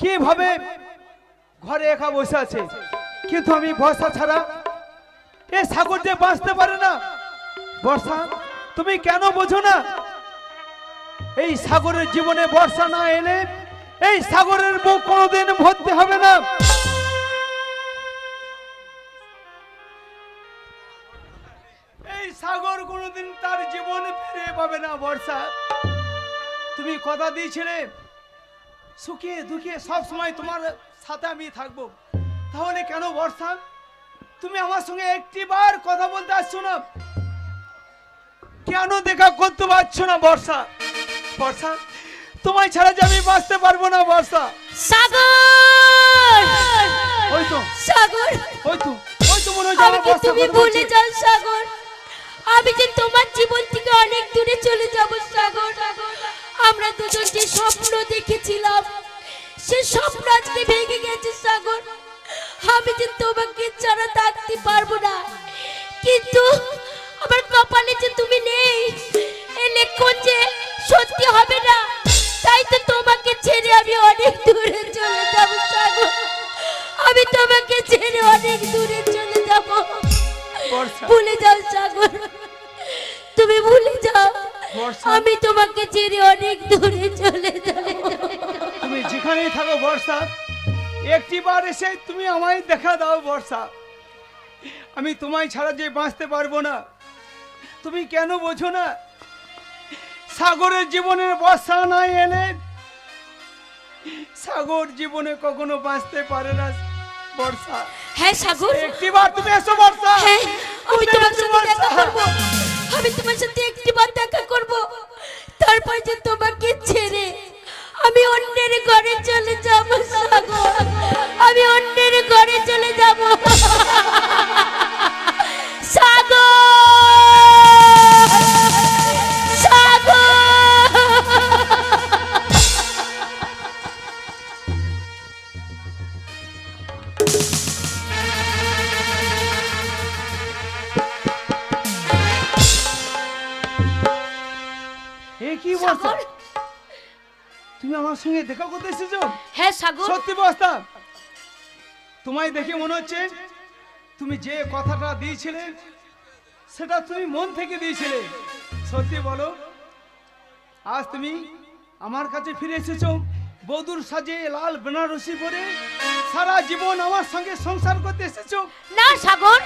কীভাবে ঘরে একা বসে আছে? কিন্তু আমি বর্ষা ছাড়া এ সাগর যে বাঁচতে পারে না। বর্ষা, তুমি কেন বোঝো না? এই সাগরের জীবনে বর্ষা না এলে এই সাগরের বুক কোনোদিন ভর্তি হবে না। এই সাগর কোনোদিন তার জীবন ফিরে পাবে না, বর্ষা। তুমি কথা দিয়েছিলে, সুখে দুঃখে সব সময় তোমার সাথে আমি থাকব। তাহলে কেন, বর্ষা? তুমি আমার সঙ্গে একটি বার কথা বলতে আসছো না। কেন দেখা করতে পারছ না, বর্ষা? বর্ষা তোমায় ছাড়া যে আমি বাঁচতে পারব না বর্ষা সাগর! ওই তো। সাগর! ওই তো। ওই তো মনে আমার আমাকে তুমি ভুলে যাও সাগর। আমি যে তোমার জীবন থেকে অনেক দূরে চলে যাব সাগর। আমরা দুজন যে স্বপ্ন দেখেছিলাম সে স্বপ্ন আজকে ভেঙে গেছে সাগর। আমি যে তোমাকে ছাড়া থাকতে পারব না। কিন্তু ছেড়ে অনেক দূরে চলে যাব। ভুলে যাও সাগর। তুমি ভুলে যাও। আমি তোমাকে ছেড়ে অনেক দূরে চলে যাব। তুমি যেখানেই থাকো বর্ষা একটি বার এসে তুমি আমায় দেখা দাও বর্ষা। আমি তোমায় ছাড়া যে বাঁচতে পারব না তুমি কেন বোঝো না? সাগরের জীবনের বর্ষা নাই এলে সাগর জীবনে কখনো বাঁচতে পারে না। বর্ষা। হ্যাঁ সাগর। একটি বার তুমি এসো বর্ষা? হ্যাঁ আমি তুমি তোমার সাথে দেখা করব। আমি তোমার সাথে একটি বার দেখা করব। তারপর যে তোমাকে ছেড়ে আমি অন্যের ঘরে চলে যাব সাগর। আমি অন্যের ঘরে চলে যাব। কি সাগর? তুমি আমার সঙ্গে দেখা করতে এসেছ? হ্যাঁ সাগর। সত্যি বস্তা। তোমায় দেখে মনে হচ্ছে তুমি যে কথাটা দিয়েছিলে সেটা তুমি মন থেকে দিয়েছিলে। সত্যি বলো আজ তুমি আমার কাছে ফিরে এসেছ বদুর সাজে লাল বেনারসি পরে সারা জীবন আমার সঙ্গে সংসার করতে এসেছ। না সাগর।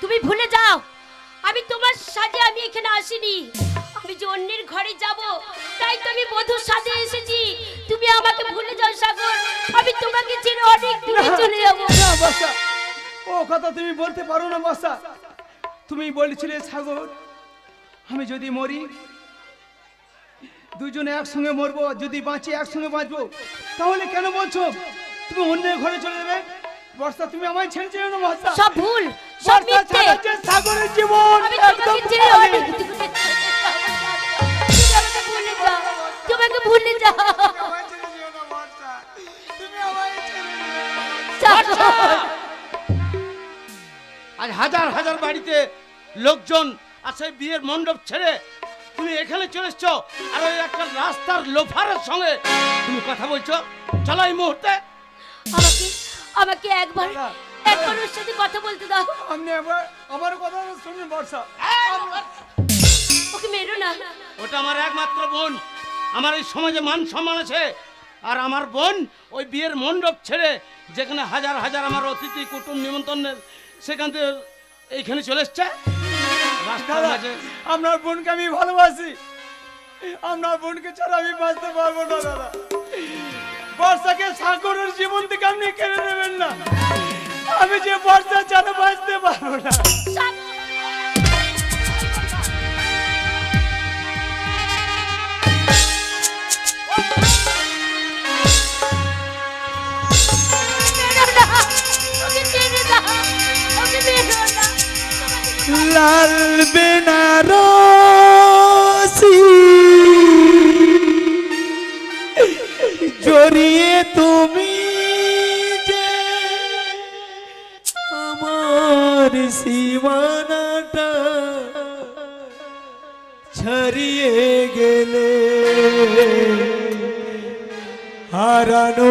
তুমি ভুলে যাও। আমি তোমার সাজে আমি এখানে আসিনি। আমি যে অন্যের ঘরে যাব তাই তো আমি বধুর সাজে এসেছি। তুমি আমাকে ভুলে যাও সাগর। আমি তোমাকে ছেড়ে অনেক দূরে চলে যাব। না বর্ষা ও কথা তুমি বলতে পারো না বর্ষা তুমি বলেছিলে সাগর আমি যদি মরি দুজনে একসঙ্গে মরবো যদি বাঁচি একসঙ্গে বাঁচবো। তাহলে কেন বলছো? তুমি অন্যের ঘরে চলে যাবে? বর্ষা তুমি আমায় ছেড়ে যেও না বর্ষা সব ভুল। ছাড়া যে সাগরের জীবন একদম তোমাকে ভুলে যাও। আজ হাজার হাজার বাড়িতে লোকজন আর সেই বিয়ের মণ্ডপ ছেড়ে তুমি এখানে চলে এসছো আর ওই একটা রাস্তার লোফারের সঙ্গে তুমি কথা বলছো। চলো এই মুহূর্তে। আমাকে আমাকে একবার ওর সাথে কথা বলতে দাও। আমার কথা শুনুন বর্ষা। ওকে মেরো না। ওটা আমার একমাত্র বোন। আমার এই সমাজে মান সম্মান আছে। আর আমার বোন ওই বিয়ের মণ্ডপ ছেড়ে যেখানে হাজার হাজার আমার অতিথি কুটুম নিমন্ত্রণের সেখান থেকে এইখানে চলে এসছে। আপনার বোনকে আমি ভালোবাসি। আপনার বোনকে ছাড়া আমি বাঁচতে পারব না দাদা। বর্ষাকে সাগরের জীবন থেকে আপনি কেড়ে নেবেন না। আমি যে বর্ষা ছাড়া বাঁচতে পারব না। লাল বেনারসি হারানো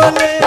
চলে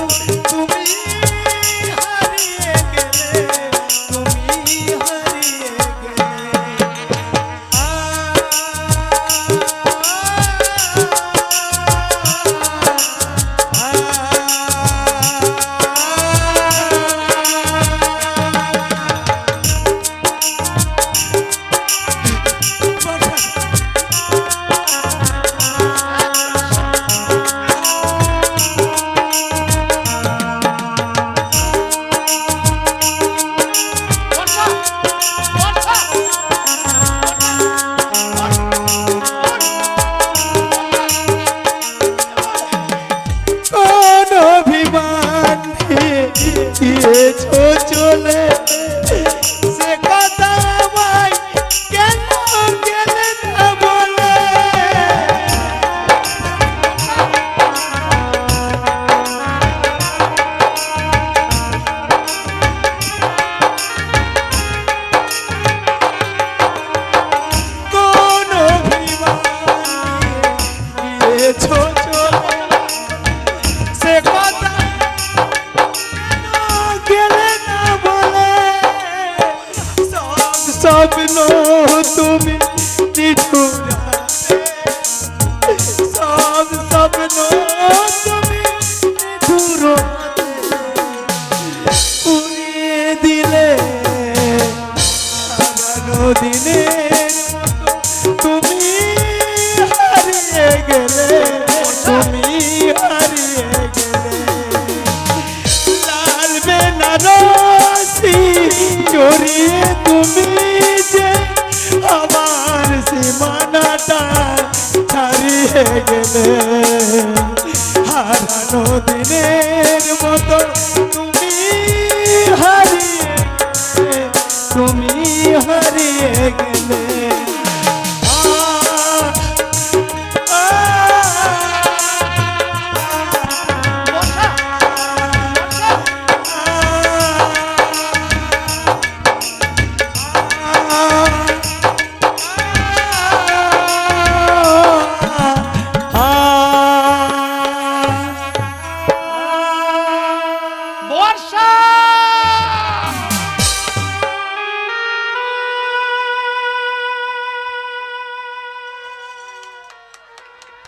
তুমি স্বপ্ন তুমি হাতে, সব স্বপ্ন তুমি হাতে উড়িয়ে দিলে। হারানো দিনের তুমি হারিয়ে গেলে তুমি হারিয়ে গেলে। লাল বেনারসি জড়িয়ে সীমানাটা হারিয়ে গেলে। মতো তুমি হারিয়ে তুমি হারিয়ে গেলে।